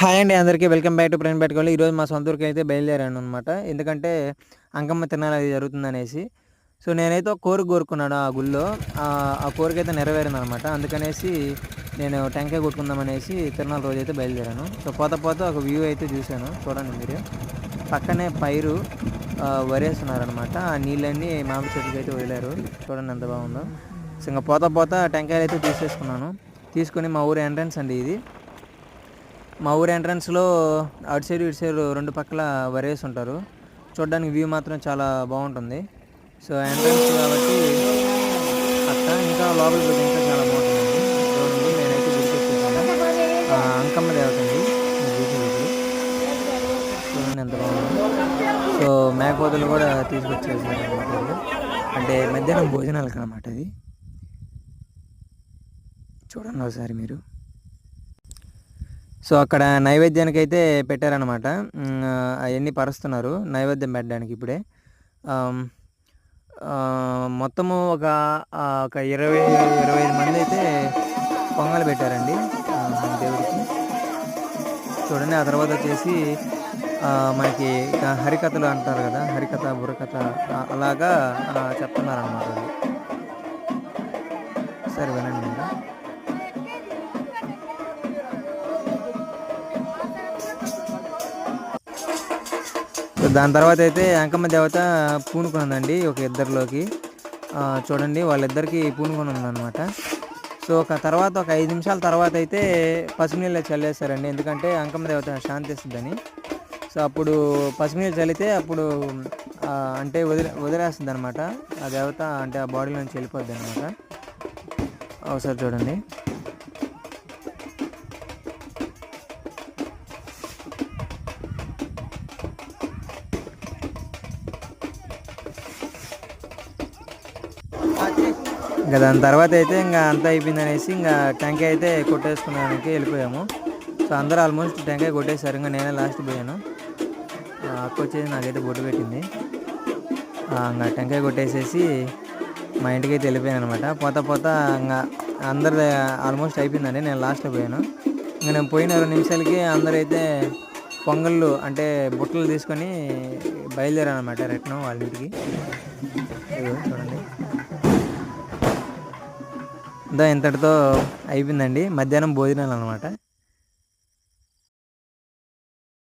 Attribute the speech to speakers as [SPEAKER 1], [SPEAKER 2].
[SPEAKER 1] Hi అండి అందరికీ. Welcome back to Prem పెట్టుకోవాలి ఈరోజు మా సొంత ఊరికి అయితే బయలుదేరాను అనమాట ఎందుకంటే అంకమ్మ తినాలి అది జరుగుతుందనేసి. సో నేనైతే ఒక కోరిక కోరుకున్నాను ఆ గుళ్ళో. ఆ కోరిక అయితే నెరవేరింది అనమాట అందుకనేసి నేను టెంకాయ కొట్టుకుందామనేసి తిరణాల రోజు అయితే బయలుదేరాను. సో పోత పోత ఒక వ్యూ అయితే చూశాను. చూడండి మీరు. పక్కనే పైరు వరేస్తున్నారనమాట ఆ నీళ్ళన్నీ మామిడి చెట్టుకి అయితే వదిలేరు. చూడండి ఎంత బాగుందో. సో ఇంకా పోత పోత టెంకాయలు అయితే తీసేసుకున్నాను. తీసుకొని మా ఊరు ఎంట్రన్స్ అండి ఇది. మా ఊరు ఎంట్రన్స్లో అటు సైడ్ ఇటు సైడ్ రెండు పక్కల వరేసి ఉంటారు. చూడడానికి వ్యూ మాత్రం చాలా బాగుంటుంది. సో ఎంట్రన్స్ కాబట్టి అక్కడ ఇంకా లోపలికి పోతే ఇంకా చాలా బాగుంటుంది. చూడండి నేనైతే గుర్తొచ్చేసాను అంకమ్మ దేవత అండి. చూడండి ఎంత బాగుంది. సో మేకపోతలు కూడా తీసుకొచ్చేసారు అనమాట అంటే మధ్యాహ్నం భోజనాలకు అనమాట అది చూడండి ఒకసారి మీరు. సో అక్కడ నైవేద్యానికి అయితే పెట్టారనమాట అవన్నీ పరుస్తున్నారు నైవేద్యం పెట్టడానికి ఇప్పుడే. మొత్తము ఒక ఒక ఇరవై ఇరవై ఐదు మంది అయితే పొంగలు పెట్టారండి దేవుడికి. చూడండి ఆ తర్వాత వచ్చేసి మనకి హరికథలు అంటారు కదా హరికథ బుర్రకథ అలాగా చెప్తున్నారనమాట సరే వినండి మీరు దాని తర్వాత అయితే అంకమ్మ దేవత పూనుకున్నదండి ఒక ఇద్దరిలోకి. చూడండి వాళ్ళిద్దరికి పూనుకొని ఉందన్నమాట సో ఒక తర్వాత ఒక ఐదు నిమిషాల తర్వాత అయితే పసుపునీళ్ళు చల్లేస్తారండి ఎందుకంటే అంకమ్మ దేవత శాంతి ఇస్తుందని. సో అప్పుడు పసుపునీళ్ళు చల్లితే అప్పుడు అంటే వదిలే వదిలేస్తుంది అనమాట ఆ దేవత అంటే ఆ బాడీలో నుంచి వెళ్ళిపోద్ది అనమాట ఒకసారి చూడండి. ఇంకా దాని తర్వాత అయితే ఇంకా అంతా అయిపోయింది అనేసి ఇంకా టెంకాయ అయితే కొట్టేసుకున్నానికి వెళ్ళిపోయాము. సో అందరూ ఆల్మోస్ట్ టెంకాయ కొట్టేశారు. ఇంకా నేనే లాస్ట్ పోయాను. అక్క వచ్చేసి నాకైతే బొట్టు పెట్టింది. ఇంకా టెంకాయ కొట్టేసేసి మా ఇంటికి అయితే వెళ్ళిపోయాను అనమాట పోతా పోతా ఇంకా అందరు ఆల్మోస్ట్ అయిపోయిందండి. నేను లాస్ట్లో పోయాను. ఇంకా నేను పోయిన రెండు నిమిషాలకి అందరైతే పొంగళ్ళు అంటే బుట్టలు తీసుకొని బయలుదేరాను అనమాట రెట్నం వాళ్ళ ఇంటికి. చూడండి. ఇంతటితో అయిపోయిందండి. మధ్యాహ్నం భోజనాలు అనమాట